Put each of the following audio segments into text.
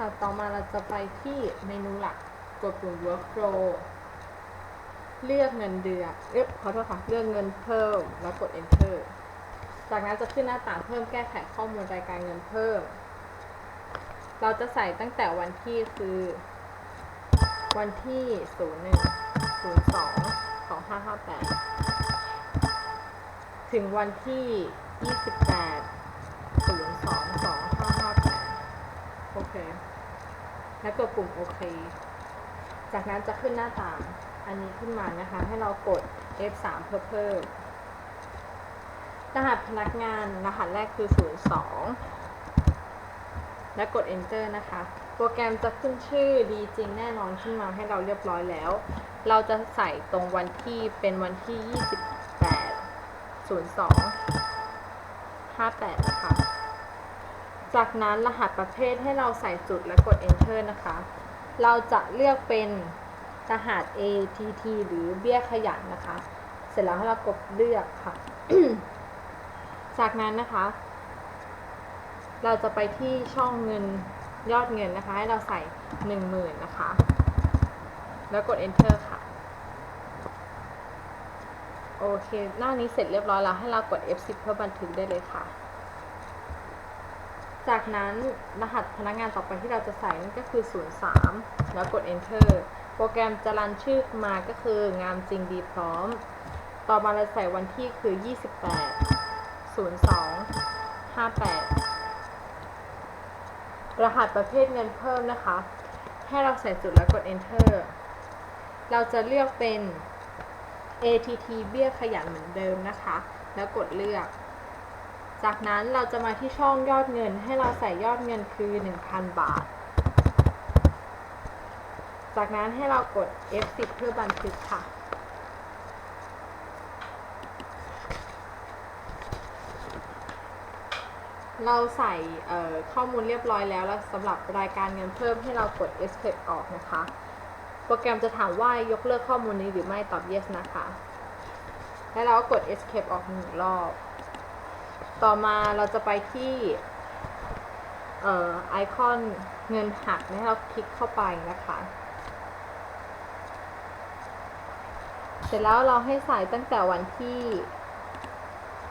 ค่ะ ต่อมาเราจะไปที่เมนูหลัก กดปุ่ม workflow เลือกเงินเดือน เอ๊ะขอโทษค่ะ เลือกเงินเพิ่ม แล้วกด enter จากนั้นจะขึ้นหน้าต่างเพิ่มแก้ไขข้อมูลรายการเงินเพิ่ม เราจะใส่ตั้งแต่วันที่คือ วันที่ 01 02 2558 ถึงวันที่ 28 02 2558 โอเค แล้วกดปุ่มโอเค จากนั้นจะขึ้นหน้าต่าง อันนี้ขึ้นมานะคะ ให้เรากด F3 เพื่อเพิ่ม รหัสพนักงานรหัสแรกคือ 02 และกด Enter นะคะ โปรแกรมจะขึ้นชื่อดีจริงแน่นอนขึ้นมาให้เราเรียบร้อยแล้ว เราจะใส่ตรงวันที่เป็นวันที่ 28 02 58 นะคะ จากนั้นรหัสประเภทให้เราใส่จุดและกด enter นะคะ เราจะเลือกเป็นรหัส ATT หรือเบี้ยขยันนะคะ เสร็จแล้วให้เรากดเลือกค่ะ จากนั้นนะคะ เราจะไปที่ช่องเงินยอดเงินนะคะ ให้เราใส่ 10,000 นะคะ แล้วกด enter ค่ะ โอเค หน้านี้เสร็จเรียบร้อยแล้ว ให้เรากด F10 เพื่อบันทึกได้เลยค่ะ จากนั้นรหัสพนักงานต่อไปที่เราจะใส่นั่นก็คือ 03 แล้วกด enter โปรแกรมจะรันชื่อมาก็คืองามจริงดีพร้อม ต่อมาเราใส่วันที่คือ 28 02 58 รหัสประเภทเงินเพิ่มนะคะ ให้เราใส่จุดแล้วกด enter เราจะเลือกเป็น ATT เบี้ยขยันเหมือนเดิมนะคะ แล้วกดเลือก จากนั้นเราจะมาที่ช่องยอดเงินให้เราใส่ยอดเงินคือ 1,000 บาท จากนั้นให้เรากด F10 เพื่อบันทึกค่ะ เราใส่ข้อมูลเรียบร้อยแล้วแล้วสำหรับรายการเงินเพิ่มให้เรากด escape ออกนะคะ โปรแกรมจะถามว่ายกเลิกข้อมูลนี้หรือไม่ตอบ yes นะคะ แล้วเราก็กด escape ออกหนึ่งรอบ ต่อมาเราจะไปที่เอ่อไอคอนเงินหักให้เราคลิกเข้าไปนะคะ เสร็จแล้วเราให้ใส่ตั้งแต่วันที่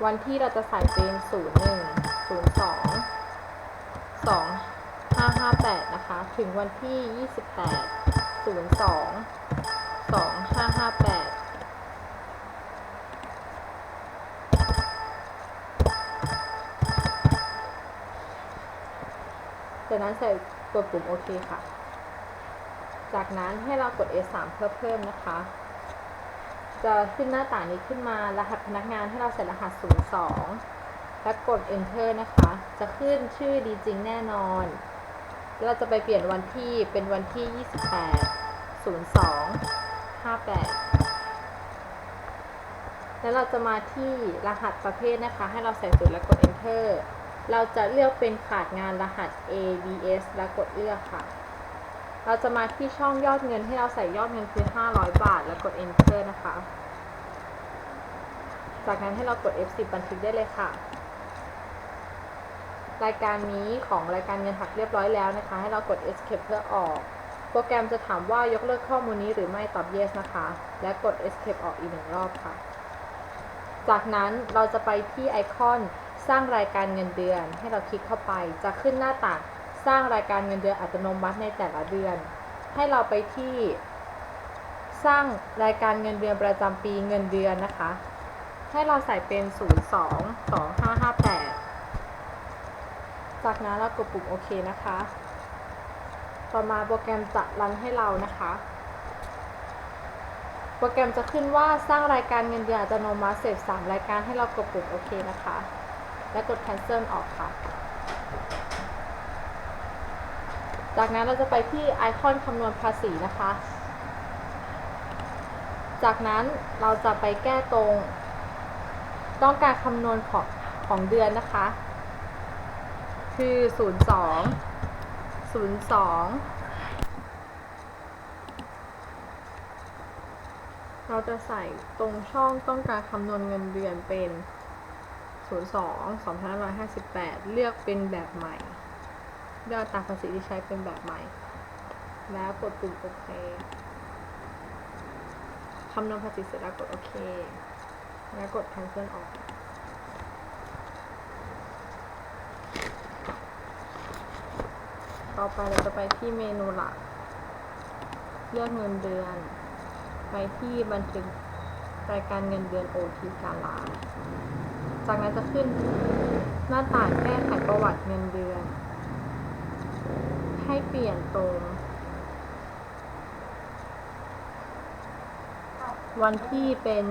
วันที่เราจะใส่เป็น 01 02 2558 นะคะ ถึงวันที่ 28 02 2558 จากนั้นใส่กดปุ่มโอเคค่ะ จากนั้นให้เรากด S3 เพื่อเพิ่มนะคะ จะขึ้นหน้าต่างนี้ขึ้นมารหัสพนักงานให้เราใส่รหัส 02 และกด Enter นะคะ จะขึ้นชื่อดีจริงแน่นอนเราจะไปเปลี่ยนวันที่เป็นวันที่ 28 02 58 แล้วเราจะมาที่รหัสประเภทนะคะ ให้เราใส่จุดและกด Enter เราจะเลือกเป็นขาดงานรหัส ABS และกดเลือกค่ะ เราจะมาที่ช่องยอดเงินให้เราใส่ยอดเงินคือ 500 บาท แล้วกด Enter นะคะ จากนั้นให้เรากด F10 บันทึกได้เลยค่ะ รายการนี้ของรายการเงินหักเรียบร้อยแล้วนะคะ ให้เรากด Escape เพื่อออก โปรแกรมจะถามว่ายกเลิกข้อมูลนี้หรือไม่ตอบ Yes นะคะ และกด Escape ออกอีกหนึ่งรอบค่ะ จากนั้นเราจะไปที่ไอคอน สร้างรายการเงินเดือน ให้เราคลิกเข้าไป จะขึ้นหน้าต่างสร้างรายการเงินเดือนอัตโนมัติในแต่ละเดือน ให้เราไปที่ สร้างรายการเงินเดือนประจำปีเงินเดือนนะคะ ให้เราใส่เป็น 02 2558 จากนั้นเรากดปุ่มโอเคนะคะ ต่อมาโปรแกรมจะรันให้เรานะคะโปรแกรมจะขึ้นว่าสร้างรายการเงินเดือนอัตโนมัติเสร็จ3รายการให้เรากดปุ่มโอเคนะคะ และกด cancel ออกค่ะ จากนั้นเราจะไปที่ไอคอนคำนวณภาษีนะคะ จากนั้นเราจะไปแก้ตรง ต้องการคำนวณของของเดือนนะคะ คือ 02 02 เราจะใส่ตรงช่องต้องการคำนวณเงินเดือนเป็น 02 2558 เลือกเป็นแบบใหม่ เลือกตราภาษีที่ใช้เป็นแบบใหม่ แล้วกดปุ่มโอเคคำนวณภาษีเสร็จแล้วกดโอเค แล้วกด cancel ออกต่อไปเราจะไปที่เมนูหลัก เลือกเงินเดือน ไปที่บันทึกรายการเงินเดือนโอทีการลา จากนั้นจะขึ้นหน้าต่างแก้ไขประวัติเงินเดือน ให้เปลี่ยนตรง วันที่เป็น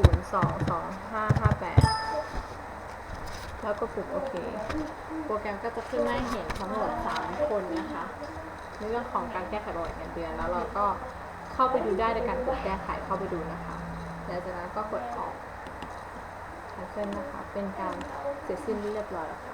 022558 แล้วก็ปุ่มโอเค โปรแกรมก็จะขึ้นให้เห็นทั้งหมด 3 คนนะคะในเรื่องของการแก้ไขประวัติเงินเดือน แล้วเราก็เข้าไปดูได้โดยการกดแก้ไขเข้าไปดูนะคะแล้วจากนั้นก็กดออก เป็นนะคะ เป็นการเสร็จสิ้นเรียบร้อยแล้ว